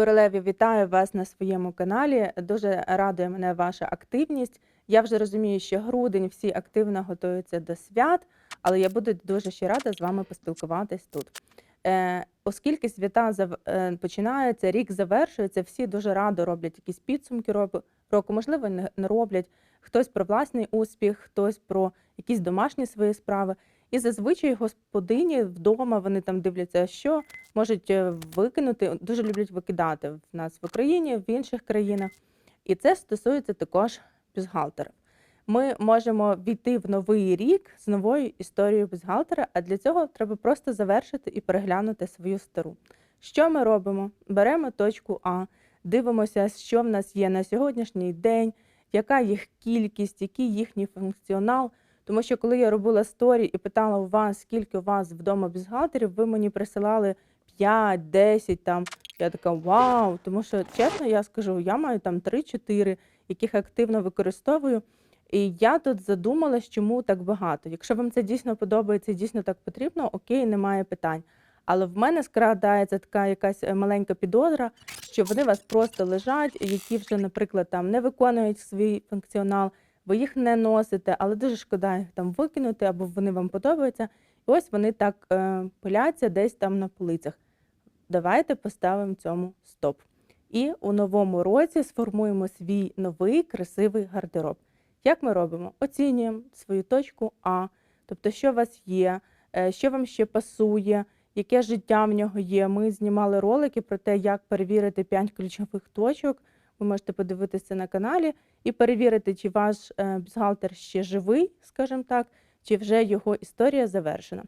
Королеві, вітаю вас на своєму каналі. Дуже радує мене ваша активність. Я вже розумію, що грудень всі активно готуються до свят, але я буду дуже ще рада з вами поспілкуватись тут. Е, оскільки свята е, починаються, рік завершується, всі дуже радо роблять якісь підсумки року. Можливо, не роблять. Хтось про власний успіх, хтось про якісь домашні свої справи. І зазвичай господині вдома вони там дивляться, що можуть е, викинути. Дуже люблять викидати в нас в Україні, в інших країнах. І це стосується також бюстгальтерів. Ми можемо війти в новий рік з новою історією бюстгальтера, а для цього треба просто завершити і переглянути свою стару. Що ми робимо? Беремо точку А, дивимося, що в нас є на сьогоднішній день, яка їх кількість, який їхній функціонал. Тому що коли я робила сторі і питала у вас, скільки у вас вдома бюстгальтерів, ви мені присилали 5, 10 там. Я така вау. Тому що, чесно, я скажу, я маю там 3-4, яких активно використовую. І я тут задумалась, чому так багато. Якщо вам це дійсно подобається і дійсно так потрібно, окей, немає питань. Але в мене скрадається така якась е, маленька підозра, що вони у вас просто лежать, які вже, наприклад, там не виконують свій функціонал, ви їх не носите, але дуже шкода їх там викинути, або вони вам подобаються. І ось вони так е, пиляться десь там на полицях. Давайте поставимо цьому стоп. І у новому році сформуємо свій новий красивий гардероб. Як ми робимо? Оцінюємо свою точку А, тобто, що у вас є, е, що вам ще пасує, яке життя в нього є. Ми знімали ролики про те, як перевірити 5 ключових точок. Ви можете подивитися на каналі і перевірити, чи ваш е, бюстгальтер ще живий, скажімо так, чи вже його історія завершена.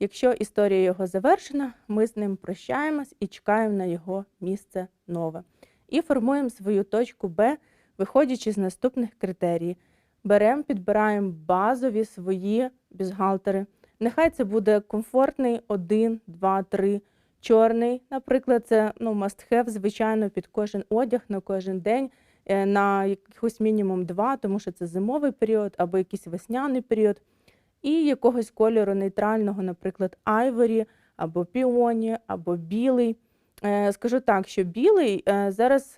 Якщо історія його завершена, ми з ним прощаємось і чекаємо на його місце нове. І формуємо свою точку Б, виходячи з наступних критерій. Беремо, підбираємо базові свої бюстгальтери. Нехай це буде комфортний 1, 2, 3. Чорний, наприклад, це ну, must have, звичайно, під кожен одяг на кожен день, е, на якихось мінімум 2, тому що це зимовий період або якийсь весняний період. І якогось кольору нейтрального, наприклад, айворі, або піоні, або білий. Е, Скажу так, що білий е, зараз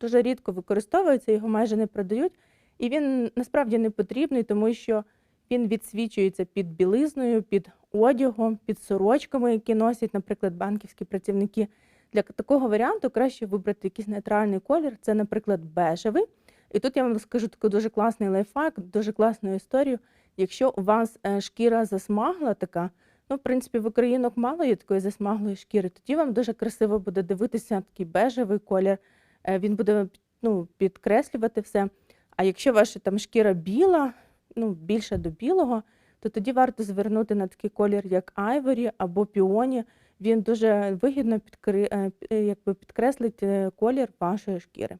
дуже рідко використовується, його майже не продають. І він насправді не потрібний, тому що він відсвічується під білизною, під одягом, під сорочками, які носять, наприклад, банківські працівники. Для такого варіанту краще вибрати якийсь нейтральний колір. Це, наприклад, бежевий. І тут я вам скажу такий дуже класний лайфхак, дуже класну історію. Якщо у вас е, шкіра засмагла така, ну, в принципі, в українок мало є такої засмаглої шкіри, тоді вам дуже красиво буде дивитися такий бежевий колір. Е, Він буде ну, підкреслювати все. А якщо ваша там шкіра біла, ну, більше до білого, то тоді варто звернути на такий колір, як айворі або піоні. Він дуже вигідно е, е, якби підкреслить е, колір вашої шкіри.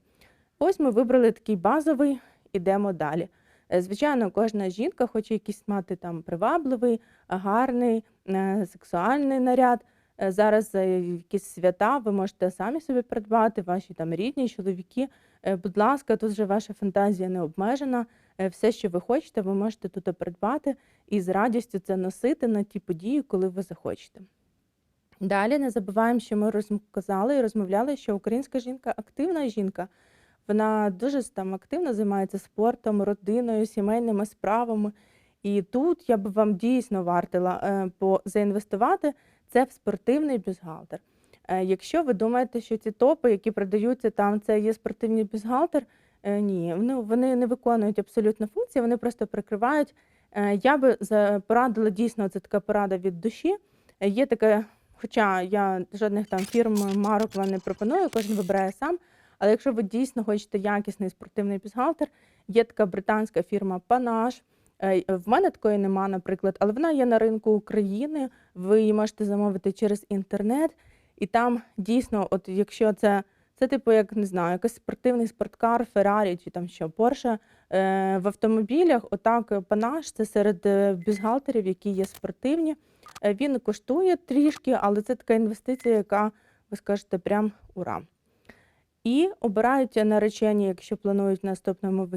Ось ми вибрали такий базовий, ідемо далі. Звичайно, кожна жінка хоче якийсь мати там привабливий, гарний, сексуальний наряд. Е, Зараз е, якісь свята ви можете самі собі придбати, ваші там рідні чоловіки. Е, Будь ласка, тут вже ваша фантазія не обмежена. Все, що ви хочете, ви можете тут придбати і з радістю це носити на ті події, коли ви захочете. Далі не забуваємо, що ми розказали і розмовляли, що українська жінка активна жінка. Вона дуже там активно займається спортом, родиною, сімейними справами. І тут я б вам дійсно вартила заінвестувати це спортивний бюстгальтер. Е, Якщо ви думаєте, що ці топи, які продаються там, це є спортивний бюстгальтер, е, ні, вони, не виконують абсолютно функції, вони просто прикривають. Е, Я би порадила дійсно, це така порада від душі. Є таке, хоча я жодних там фірм, марок вам не пропоную, кожен вибирає сам. Але якщо ви дійсно хочете якісний спортивний бюстгальтер, є така британська фірма Panache. Е, В мене такої нема, наприклад, але вона є на ринку України. Ви її можете замовити через інтернет, і там дійсно, от якщо це, це типу, як не знаю, якийсь спортивний спорткар, Феррарі чи там що, Порше в автомобілях, отак Panache – це серед е, бюстгальтерів, які є спортивні. Е, Він коштує трішки, але це така інвестиція, яка ви скажете прям ура. І обирають наречені, якщо планують в наступному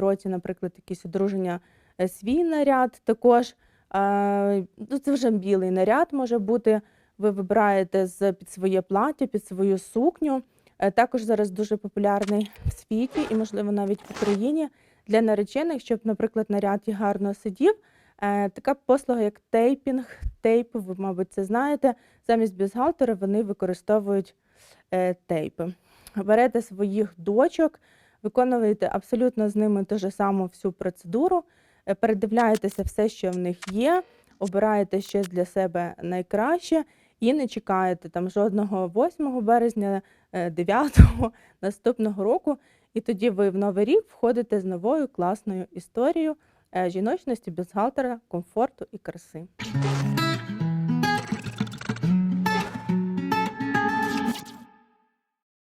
році, наприклад, якісь одруження, свій наряд також. Е, Ну, це вже білий наряд може бути. ви вибираєте під своє плаття, під свою сукню. Е, Також зараз дуже популярний в світі і, можливо, навіть в Україні для наречених, щоб, наприклад, наряд і гарно сидів. Е, Така послуга, як тейпінг, тейп, ви, мабуть, це знаєте. Замість бюстгальтера вони використовують е, тейпи. Берете своїх дочок, виконуєте абсолютно з ними ту же саму всю процедуру, е, передивляєтеся все, що в них є, обираєте щось для себе найкраще і не чекаєте там жодного 8 березня, е, 9 наступного року. І тоді ви в новий рік входите з новою класною історією е, жіночності, бюстгальтера, комфорту і краси.